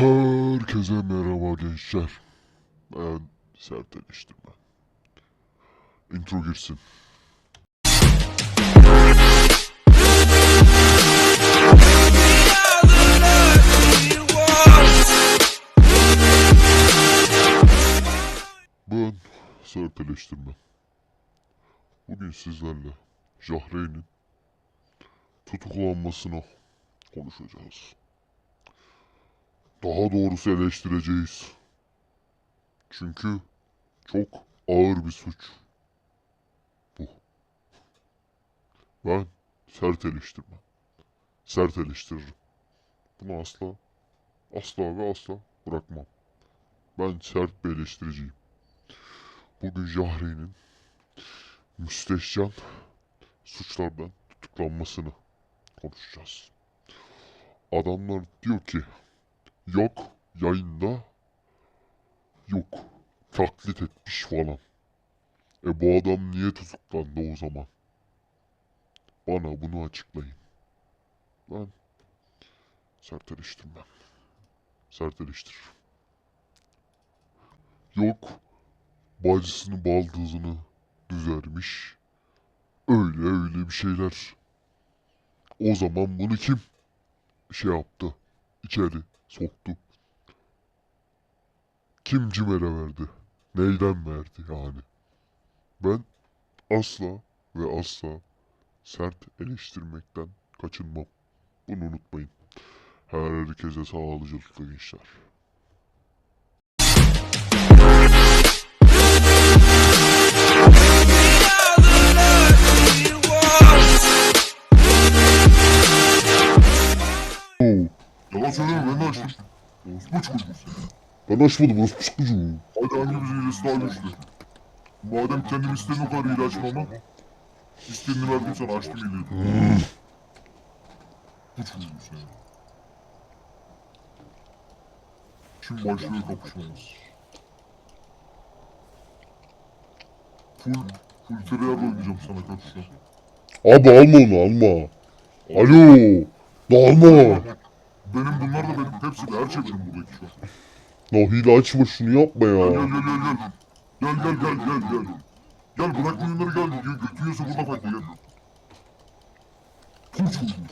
Herkese merhaba gençler. Ben Sert Eleştirmen. Intro girsin. Ben Sert Eleştirmen. Bugün sizlerle Jahreyn'in tutuklanmasını konuşacağız. Daha doğrusu eleştireceğiz. Çünkü çok ağır bir suç. Bu. Ben sert eleştirmem. Sert eleştiririm. Bunu asla, asla ve asla bırakmam. Ben sert bir eleştiriciyim. Bugün Jahre'nin müstehcen suçlardan tutuklanmasını konuşacağız. Adamlar diyor ki Yok yayında yok taklit etmiş falan. E bu adam niye tutuklandı o zaman? Bana bunu açıklayın. Ben sert eleştirmem. Sert eleştiririm. Yok bacısını baldızını düzermiş. Öyle öyle bir şeyler. O zaman bunu kim şey yaptı? içeri soktu. Kim cimere verdi? Neyden verdi yani? Ben asla ve asla sert eleştirmekten kaçınmam. Bunu unutmayın. Herkese sağlıcakla gençler. Ben de açtım. Orospu çocuğu sen. ben açmadım orospu çocuğu. Hadi hangimizin hilesi daha güçlü? Madem kendim istedim o kadar hile açmama. İstediğini verdim sana açtım hileyi. Bu çocuğu sen. Şimdi başlıyor kapışmamız. Full, full tereyağı oynayacağım sana an. Abi alma onu alma. Alo. Alma. Benim bunlar da benim. Hepsi de her şey benim buradaki şu an. Ya hile açma şunu yapma Gel ya. gel gel gel. Gel gel gel gel gel. Gel bırak bunları gel. Gö götürüyorsa burada fayda gel. Puh çocuğu sen.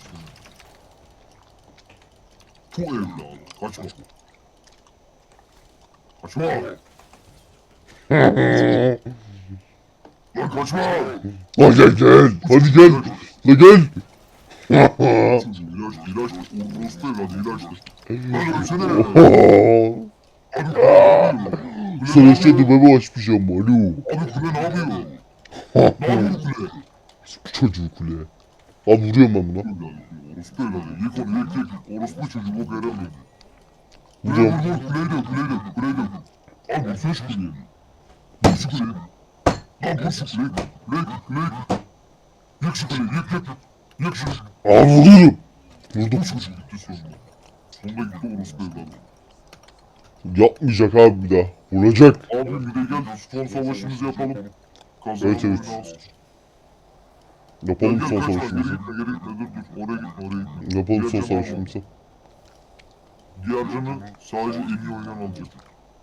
Puh evladı. Kaçma. Kaçma. Lan kaçma. Lan gel gel. Hadi gel. La gel. Çocuğu ilaç ilaç. Orospu evladı ilaçtır. Lan ölsene. Abi işte düğmemi açmayacağım. Alo. Abi kule ne yapıyor? Ne yapıyor kule? Çocuğu kule. Abi vuruyorum ben buna. Orospu evladı. Yık onu yık yık. Orospu çocuğu bok yaramıyor. Kuleye Vuruyorum. vur vur. Kuleye dök kuleye dök. Kuleye dök. Al vursana şu kuleyi. Vur şu kuleyi. Lan vur şu kuleyi. Kuleyi kuleyi. Yık şu kuleyi yık yık. Yık şu. Abi vuruyorum. Vurdum. Çocuğu gitti sonunda. Sonunda gitti orospu evladı. Yapmayacak abi bir daha. Vuracak. Abi bir de gel son savaşımızı yapalım. Kazanan Evet, evet. alsın. Yapalım Gel, son gel, savaşımızı. Geri gitme geri gitme dur dur. Oraya gitme oraya gitme. Yapalım son savaşımızı. Diğer canı sadece en iyi oynayan alacak.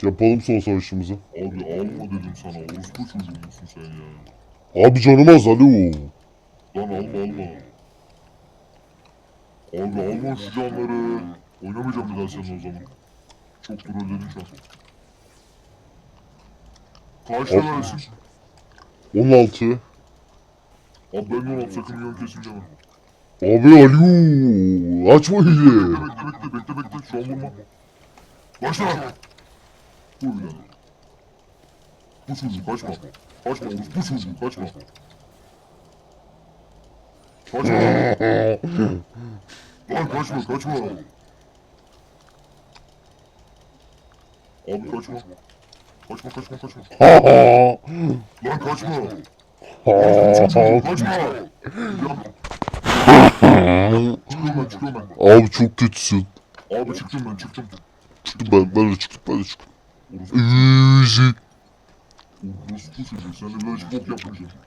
Yapalım son savaşımızı. Abi alma dedim sana. Orospu çocuğu musun sen ya? Abi canım az alo. Lan alma alma. Abi alma şu canları. Oynamayacağım bir daha seninle o zaman. Çok trolledin şu an. Kaç Hop. levelsin? 16. Abi ben yol sakın yön kesince mi? Abi alo. Açma hile. Bekle bekle bekle bekle şu an vurma. Başla. Vur bir daha. Bu çocuğu kaçma. Kaçma orospu çocuğu kaçma. Kaçma. Lan kaçma kaçma. Abi kaçma. Kaçma kaçma kaçma. Lan kaçma. Çocuğu kaçma. Ya. Çıkıyorum ben çıkıyorum ben. Abi çok kötüsün. Abi çıktım ben çıktım. Çıktım ben, ben de çıktım, ben de çıktım. Easy. orospu çocuğu. Sen de hiç bok yapmayacaksın.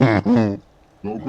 Ya